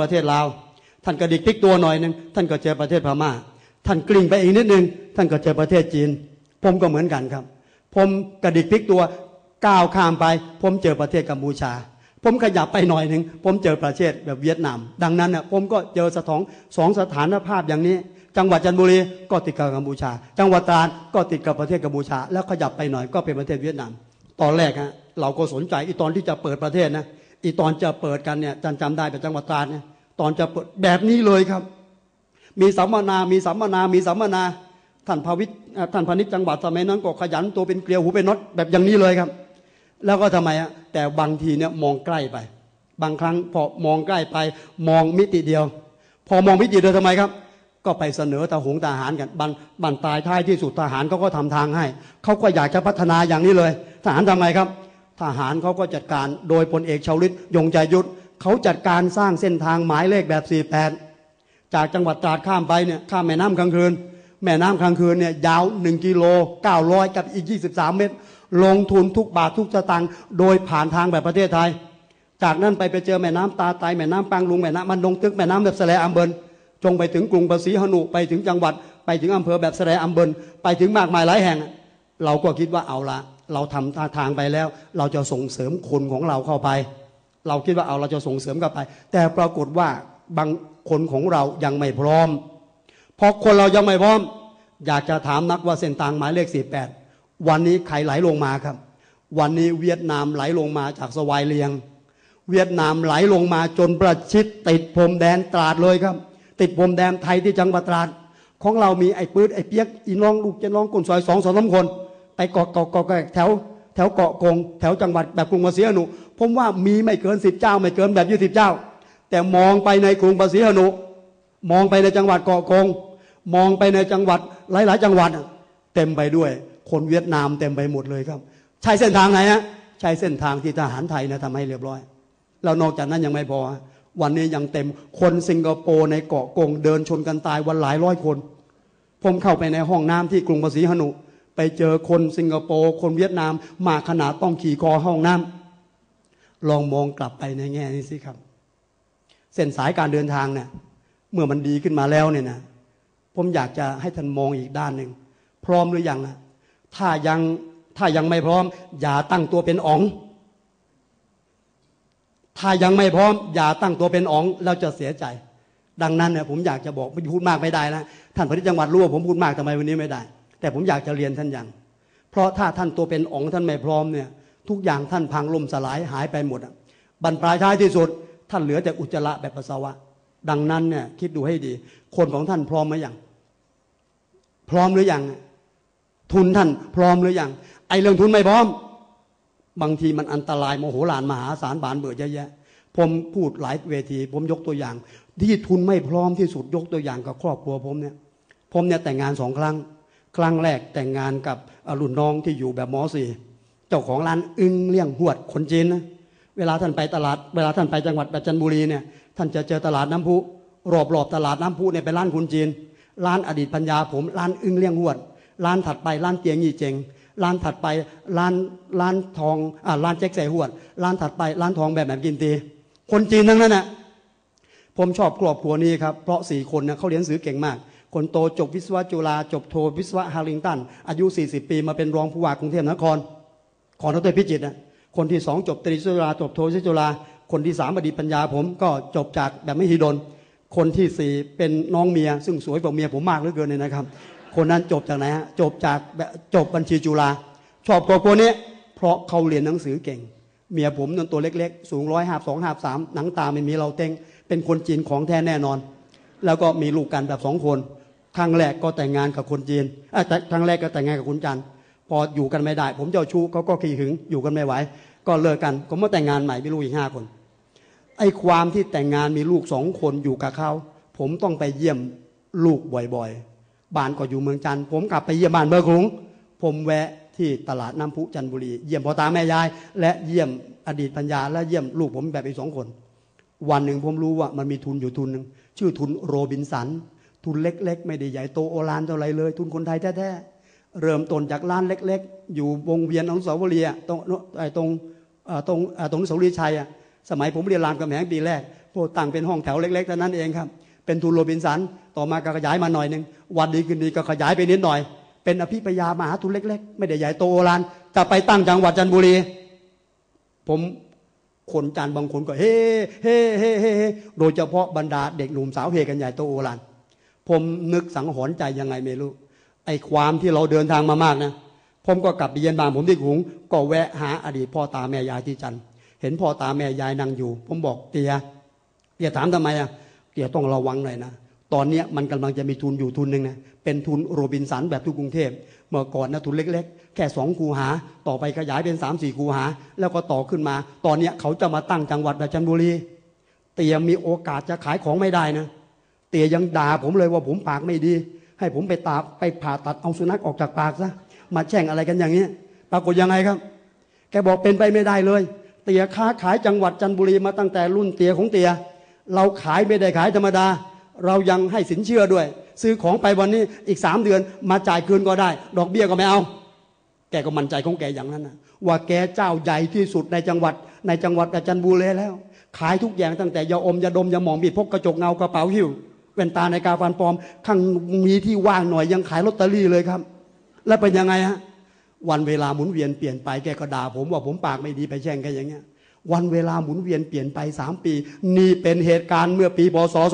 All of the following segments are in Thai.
ประเทศลาว ท่านกระดิกพลิกตัวหน่อยหนึ่งท่านก็เจอประเทศพม่า ท่านกลิ้งไปอีกนิดนึงท่านก็เจอประเทศจีน ผมก็เหมือนกันครับ ผมกระดิกพลิกตัวก้าวข้ามไป ผมเจอประเทศกัมพูชา ผมขยับไปหน่อยหนึ่งผมเจอประเทศแบบเวียดนาม ดังนั้นน่ะผมก็เจอสถองสองสถานภาพอย่างนี้ จังหวัดจันทบุรีก็ติดกับกัมพูชา จังหวัดตราดก็ติดกับประเทศกัมพูชา แล้วขยับไปหน่อยก็เป็นประเทศเวียดนาม ตอนแรกฮะเราก็สนใจอีตอนที่จะเปิดประเทศนะ อีตอนจะเปิดกันเนี่ยจันจำได้เป็นจังหวัดตราดเนี่ยตอนจะเปิดแบบนี้เลยครับ มีสัมมนา มีสัมมนา มีสัมมนาท่านพาวิทย์ท่านพาณิชย์จังหวัดสมัยนั้นก็ขยันตัวเป็นเกลียวหูเป็นน็อตแบบอย่างนี้เลยครับ แล้วก็ทำไมอะแต่บางทีเนี่ยมองใกล้ไป บางครั้งพอมองใกล้ไป มองมิติเดียว พอมองมิติเดียวทำไมครับ ก็ไปเสนอทหงทหารกันบันบันตายท้ายที่สุดทหารเขาก็ทำทางให้เขาก็อยากจะพัฒนาอย่างนี้เลยทหารทำไมครับ ทหารเขาก็จัดการโดยพลเอกชาวลิตยงใจยุทธเขาจัดการสร้างเส้นทางหมายเลขแบบ 48 จากจังหวัดตราดข้ามไปเนี่ยข้ามแม่น้ำกลางคืน แม่น้ำกลางคืนเนี่ยยาว 1 กิโล 900 กับอีก 23 เมตร ลงทุนทุกบาททุกสตางค์โดยผ่านทางแบบประเทศไทย จากนั้นไปไปเจอแม่น้ำตาไตแม่น้ำปังลุงแม่น้ำมันดงตึกแม่น้ำแบบสแลอัมเบินจงไปถึงกรุงภาษีหนุไปถึงจังหวัด ไปถึงอำเภอแบบสแลอัมเบินไปถึงมากมายหลายแห่ง เราก็คิดว่าเอาละ เราทำทาทางไปแล้ว เราจะส่งเสริมคนของเราเข้าไป เราคิดว่าเอาเราจะส่งเสริมเข้าไป แต่ปรากฏว่าบางคนของเรายังไม่พร้อมพอคนเรายังไม่พร้อม อยากจะถามนักว่าเส้นทางหมายเลข 48 วันนี้ใครไหลลงมาครับ วันนี้เวียดนามไหลลงมาจากสวายเลียง เวียดนามไหลลงมาจนประชิดติดพรมแดนตราดเลยครับ ติดพรมแดนไทยที่จังหวัดตราดของเรามีไอ้ปืดไอ้เปียกอีน้องลูกเจน้องคนซอยสองสองสามคน ไปเกาะเกาะเกาะแถวแถวเกาะกง แถวจังหวัดแบบกรุงภาษีอนุผมว่ามีไม่เกินสิบเจ้า ไม่เกินแบบยี่สิบเจ้า แต่มองไปในกรุงภาษีอนุมองไปในจังหวัดเกาะกง มองไปในจังหวัดหลาย ๆ จังหวัดเต็มไปด้วย คนเวียดนามเต็มไปหมดเลยครับ ใช่เส้นทางไหนฮะใช่เส้นทางที่ทหารไทยนะทำให้เรียบร้อยแล้วนอกจากนั้นยังไม่พอ วันนี้ยังเต็มคนสิงคโปร์ในเกาะกง เดินชนกันตายวันหลายร้อยคน ผมเข้าไปในห้องน้ำที่กรุงภาษีหนุ ไปเจอคนสิงคโปร์คนเวียดนามมาขนาดต้องขี่คอห้องน้ำลองมองกลับไปในแง่นี้สิครับ เส้นสายการเดินทางเนี่ยเมื่อมันดีขึ้นมาแล้วเนี่ยนะผมอยากจะให้ท่านมองอีกด้านหนึ่งพร้อมหรือยังนะถ้ายังถ้ายังไม่พร้อม อย่าตั้งตัวเป็นอ๋อง ถ้ายังไม่พร้อม อย่าตั้งตัวเป็นอ๋องแล้วจะเสียใจ ดังนั้นเนี่ยผมอยากจะบอกไม่พูดมากไม่ได้นะท่านพระจังหวัดรู้ว่าผมพูดมากทำไมวันนี้ไม่ได้ แต่ผมอยากจะเรียนท่านอย่าง เพราะถ้าท่านตัวเป็นอ๋องท่านไม่พร้อมเนี่ยทุกอย่างท่านพังล่มสลายหายไปหมดอะบรรปลายท้ายที่สุด ท่านเหลือแต่อุจจาระแบบปัสสาวะ ดังนั้นเนี่ยคิดดูให้ดี คนของท่านพร้อมไหมยังพร้อมหรือยังทุนท่านพร้อมหรือยังไอเรื่องทุนไม่พร้อม บางทีมันอันตรายโมโหลานมหาศาลบานเบื่อเยอะแยะผมพูดหลายเวที ผมยกตัวอย่าง ที่ทุนไม่พร้อมที่สุดยกตัวอย่างกับครอบครัวผมเนี่ย ผมเนี่ยแต่งงานสองครั้ง ครั้งแรกแต่งงานกับอรุ่นน้องที่อยู่แบบมอสี่เจ้าของร้านอึ้งเลี้ยงหวดคนจีนนะเวลาท่านไปตลาด เวลาท่านไปจังหวัดปัจจันทบุรีเนี่ยท่านจะเจอตลาดน้ำพุรอบรอบตลาดน้ำพุเนี่ยเป็นร้านคนจีน ร้านอดีตปัญญาผมร้านอึ้งเลี้ยงหวด ร้านถัดไปร้านเตียงยี่เจงร้านถัดไปร้านร้านทองอ่าร้านแจ็คใส่หวด ร้านถัดไปร้านทองแบบแบบกินตีคนจีนทั้งนั้นน่ะผมชอบครอบครัวนี้ครับเพราะสี่คนเนี่ยเขาเรียนหนังสือเก่งมาก คนโตจบวิศวะจุฬาจบโทวิศวะฮาริงตัน อายุ 40 ปี มาเป็นรองผู้ว่ากรุงเทพมหานคร ของดรพิจิตรนะคนที่สองจบตรีจุฬาจบโทวิศวะจุฬาคนที่สามอดีตปัญญาผมก็จบจากแบบไม่ฮิดน คนที่สี่เป็นน้องเมีย ซึ่งสวยกว่าเมียผมมากเหลือเกินเลยนะครับ คนนั้นจบจากไหนฮะจบจากแบบจบบัญชีจุฬาชอบครอบครัวนี้เพราะเขาเรียนหนังสือเก่ง เมียผมนั่นตัวเล็กๆ สูงร้อยห้าสองห้าสามหนังตาไม่มีเราเต็งเป็นคนจีนของแท้แน่นอน แล้วก็มีลูกกันแบบสองคน ครั้งแรกก็แต่งงานกับคนจีนเอ้ยแต่ครั้งแรกก็แต่งงานกับคุณจันพออยู่กันไม่ได้ ผมเจ้าชู้เขาก็ขี้หึงอยู่กันไม่ไหว ก็เลิกกัน ผมมาแต่งงานใหม่มีลูกอีกห้าคน ไอ้ความที่แต่งงานมีลูกสองคนอยู่กับเขา ผมต้องไปเยี่ยมลูกบ่อยๆ บ้านก็อยู่เมืองจันทร์ผมกลับไปเยี่ยมบ้านเบอร์กรุงผมแวะที่ตลาดน้ำพุจันทบุรี เยี่ยมพ่อตาแม่ยาย และเยี่ยมอดีตปัญญา และเยี่ยมลูกผมแบบอีกสองคน วันหนึ่งผมรู้ว่ามันมีทุนอยู่ทุนหนึ่งชื่อทุนโรบินสัน ทุนเล็ก ๆ ไม่ได้ใหญ่โตโอฬารเท่าไรเลย ทุนคนไทยแท้ๆเริ่มต้นจากร้านเล็ก ๆ อยู่วงเวียนอนุสาวรีย์อะตรงไอ้ตรงตรงตรงอนุสาวรียชัยอะสมัยผมเรียนรามกำแหงปีแรกโอ้ตั้งเป็นห้องแถวเล็กๆเท่านั้นเองครับ เป็นทุนโรบินสันต่อมาก็ขยายมาหน่อยหนึ่งวันดีคืนดีก็ขยายไปนิดหน่อย เป็นอภิปยามหาทุนเล็ก ๆ ไม่ได้ใหญ่โตโอฬารจะไปตั้งจังหวัดจันทบุรี ผมคนจันบางคนก็เฮ้เฮ้เฮ้เฮ้เฮ้โดยเฉพาะบรรดาเด็กหนุ่มสาวเฮกันใหญ่โตโอฬาร ผมนึกสังหรณ์ใจยังไงไม่รู้ไอ้ความที่เราเดินทางมามากนะผมก็กลับไปเยียนบานผมที่ขุง ก็แวะหาอดีตพ่อตาแม่ยายที่จันทร์เห็นพ่อตาแม่ยายนั่งอยู่ ผมบอกเตียเตียถามทำไมอะเตียต้องระวังหน่อยนะตอนเนี้มันกำลังจะมีทุนอยู่ทุนหนึ่งนะเป็นทุนโรบินสันแบบทุกกรุงเทพเมื่อก่อนนะทุนเล็ก ๆ แค่สองคูหา ต่อไปขยายเป็นสามสี่คูหา แล้วก็ต่อขึ้นมา ตอนเนี้เขาจะมาตั้งจังหวัดจันทบุรีเตียมีโอกาสจะขายของไม่ได้นะ เตียยังด่าผมเลยว่าผมปากไม่ดี ให้ผมไปตาไปผ่าตัดเอาสุนัขออกจากปากซะมาแช่งอะไรกันอย่างนี้ปรากฏยังไงครับ แกบอกเป็นไปไม่ได้เลย เตียค้าขายจังหวัดจันทบุรีมาตั้งแต่รุ่นเตียของเตียเราขายไม่ได้ขายธรรมดา เรายังให้สินเชื่อด้วย ซื้อของไปวันนี้อีกสามเดือนมาจ่ายคืนก็ได้ ดอกเบี้ยก็ไม่เอา แกก็มั่นใจของแกอย่างนั้นนะว่าแกเจ้าใหญ่ที่สุดในจังหวัด ในจังหวัดจันทบุรีแล้ว ขายทุกอย่างตั้งแต่ยาอมยาดมยาหมองบีดพกกระจกเงากระเป๋าหิ้ว แว่นตาในกาฟันปลอม ข้างมีที่ว่างหน่อยยังขายลอตเตอรี่เลยครับ แล้วเป็นยังไงฮะวันเวลาหมุนเวียนเปลี่ยนไปแกก็ด่าผมว่าผมปากไม่ดีไปแช่งแกอย่างเงี้ย วันเวลาหมุนเวียนเปลี่ยนไปสามปี นี่เป็นเหตุการณ์เมื่อปีพศ2540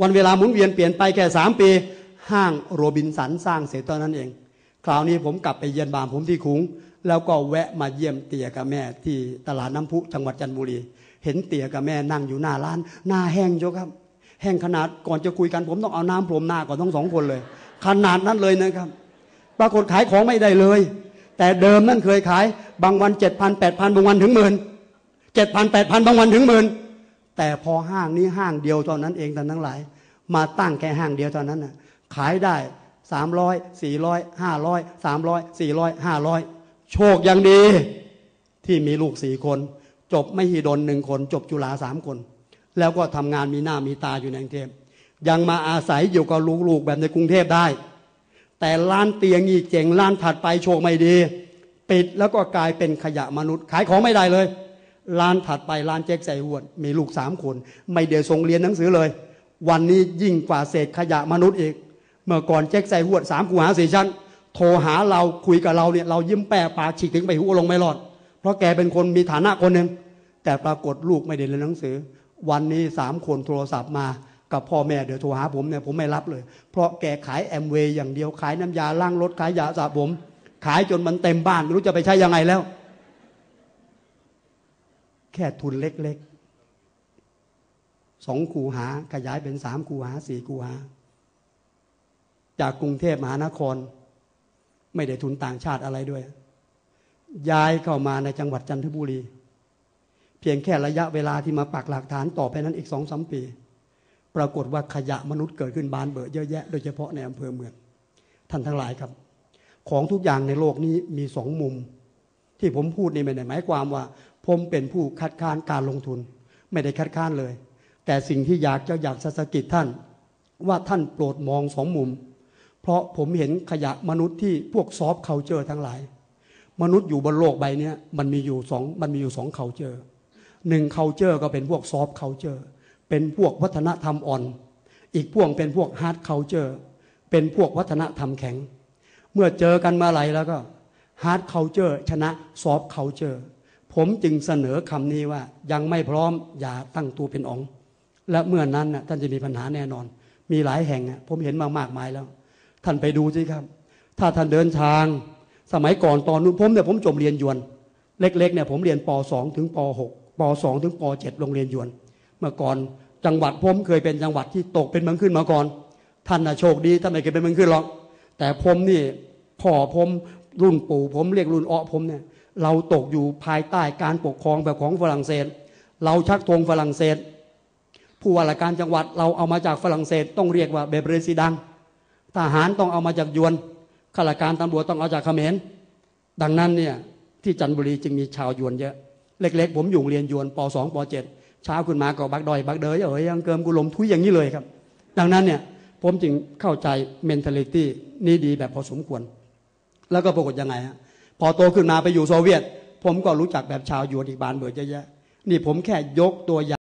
วันเวลาหมุนเวียนเปลี่ยนไปแค่สามปี ห้างโรบินสันสร้างเสร็จตอนนั้นเอง คราวนี้ผมกลับไปเยี่ยมบานผมที่คุง แล้วก็แวะมาเยี่ยมเตี่ยกับแม่ที่ตลาดน้ำพุจังหวัดจันทบุรี เห็นเตี่ยกับแม่นั่งอยู่หน้าร้าน หน้าแห้งโยครับ แห้งขนาดก่อนจะคุยกันผมต้องเอาน้ำพรมหน้าก่อนทั้งสองคนเลย ขนาดนั้นเลยนะครับ ปรากฏขายของไม่ได้เลย แต่เดิมนั่นเคยขาย บางวันเจ็ดพันแปดพันบางวันถึงหมื่นเจ็ดพันแปดพันบางวันถึงหมื่นแต่พอห้างนี้ห้างเดียวตอนนั้นเองท่านทั้งหลาย มาตั้งแค่ห้างเดียวตอนนั้นน่ะขายได้สามร้อยสี่ร้อยห้าร้อยสามร้อยสี่ร้อยห้าร้อยโชคยังดี ที่มีลูกสี่คน จบไม่ฮีดนหนึ่งคน จบจุฬาสามคน แล้วก็ทำงานมีหน้ามีตาอยู่ในกรุงเทพยังมาอาศัยอยู่กับลูกๆแบบในกรุงเทพได้ แต่ร้านเตียงอีกเจ๋งร้านถัดไปโชคไม่ดี ปิดแล้วก็กลายเป็นขยะมนุษย์ขายของไม่ได้เลยร้านถัดไปร้านเจ๊กใส่หวดมีลูกสามคน ไม่เดี๋ยวส่งเรียนหนังสือเลย วันนี้ยิ่งกว่าเศษขยะมนุษย์อีก เมื่อก่อนเจ๊กใส่หวดสามกูหาสี่ชั้น โทรหาเราคุยกับเราเนี่ยเรายิ้มแป้ปากฉีกถึงไปหัวลงไม่รอด เพราะแกเป็นคนมีฐานะคนหนึ่งแต่ปรากฏลูกไม่ได้เรียนหนังสือ วันนี้สามคนโทรศัพท์มากับพ่อแม่เดี๋ยวโทรหาผมเนี่ยผมไม่รับเลย เพราะแกขายแอมเวย์อย่างเดียวขายน้ำยาล้างรถขายยาสระผม ขายจนมันเต็มบ้านไม่รู้จะไปใช้ยังไงแล้ว แค่ทุนเล็กๆสองคูหาขยายเป็นสามคูหาสี่คูหา จากกรุงเทพมหานคร ไม่ได้ทุนต่างชาติอะไรด้วย ย้ายเข้ามาในจังหวัดจันทบุรี เพียงแค่ระยะเวลาที่มาปักหลักฐานต่อไปนั้นอีกสองสามปี ปรากฏว่าขยะมนุษย์เกิดขึ้นบานเบอเยอะแยะโดยเฉพาะในอำเภอเมืองท่านทั้งหลายครับ ของทุกอย่างในโลกนี้มีสองมุม ที่ผมพูดนี่ไม่ได้หมายความว่า ผมเป็นผู้คัดค้านการลงทุน ไม่ได้คัดค้านเลย แต่สิ่งที่อยากจะอยากสะกิดท่าน ว่าท่านโปรดมองสองมุม เพราะผมเห็นขยะมนุษย์ที่พวกซอฟเคาเจอร์ทั้งหลาย มนุษย์อยู่บนโลกใบนี้มันมีอยู่สองมันมีอยู่สองเคาเจอร์หนึ่งเคาเจอร์ก็เป็นพวกซอฟต์เคาเจอร์เป็นพวกวัฒนธรรมอ่อน อีกพวกเป็นพวกฮาร์ดเคาเจอร์เป็นพวกวัฒนธรรมแข็ง เมื่อเจอกันมาไหลแล้วก็ฮาร์ดเคาเจอร์ชนะซอฟต์เคาเจอร์ผมจึงเสนอคำนี้ว่ายังไม่พร้อมอย่าตั้งตัวเป็นองค์ และเมื่อนั้นน่ะท่านจะมีปัญหาแน่นอน มีหลายแห่งผมเห็นมามากมายแล้ว ท่านไปดูสิครับ ถ้าท่านเดินทาง สมัยก่อนตอนนู้นผมเนี่ยผมจบเรียนยวน เล็กๆเนี่ยผมเรียนป .2 ถึงป .6 ป .2 ถึงป .7 โรงเรียนยวน เมื่อก่อนจังหวัดผมเคยเป็นจังหวัดที่ตกเป็นเมืองขึ้นมาก่อน ท่านน่ะโชคดีท่านไม่เคยเป็นเมืองขึ้นหรอก แต่ผมนี่พ่อผมรุ่นปู่ผมเรียกรุ่นอ้อผมเนี่ยเราตกอยู่ภายใต้การปกครองแบบของฝรั่งเศส เราชักธงฝรั่งเศส ผู้ว่าราชการจังหวัดเราเอามาจากฝรั่งเศสต้องเรียกว่าเบเบรซิดัง ทหารต้องเอามาจากยวน ข้าราชการตำรวจต้องเอาจากเขมรดังนั้นเนี่ยที่จันทบุรีจึงมีชาวยวนเยอะ เล็ก ๆ ผมอยู่เรียนยวนป .2 ป .7 เช้าขึ้นมาก็บักดอยบักเดยเอ๋ยยังเกิมกุลมทุยอย่างนี้เลยครับ ดังนั้นเนี่ยผมจึงเข้าใจ mentality นี้ดีแบบพอสมควร แล้วก็ปรากฏยังไงฮะพอโตขึ้นมาไปอยู่โซเวียต ผมก็รู้จักแบบชาวยวนอีกบานเบิดเยอะแยะนี่ผมแค่ยกตัวอย่าง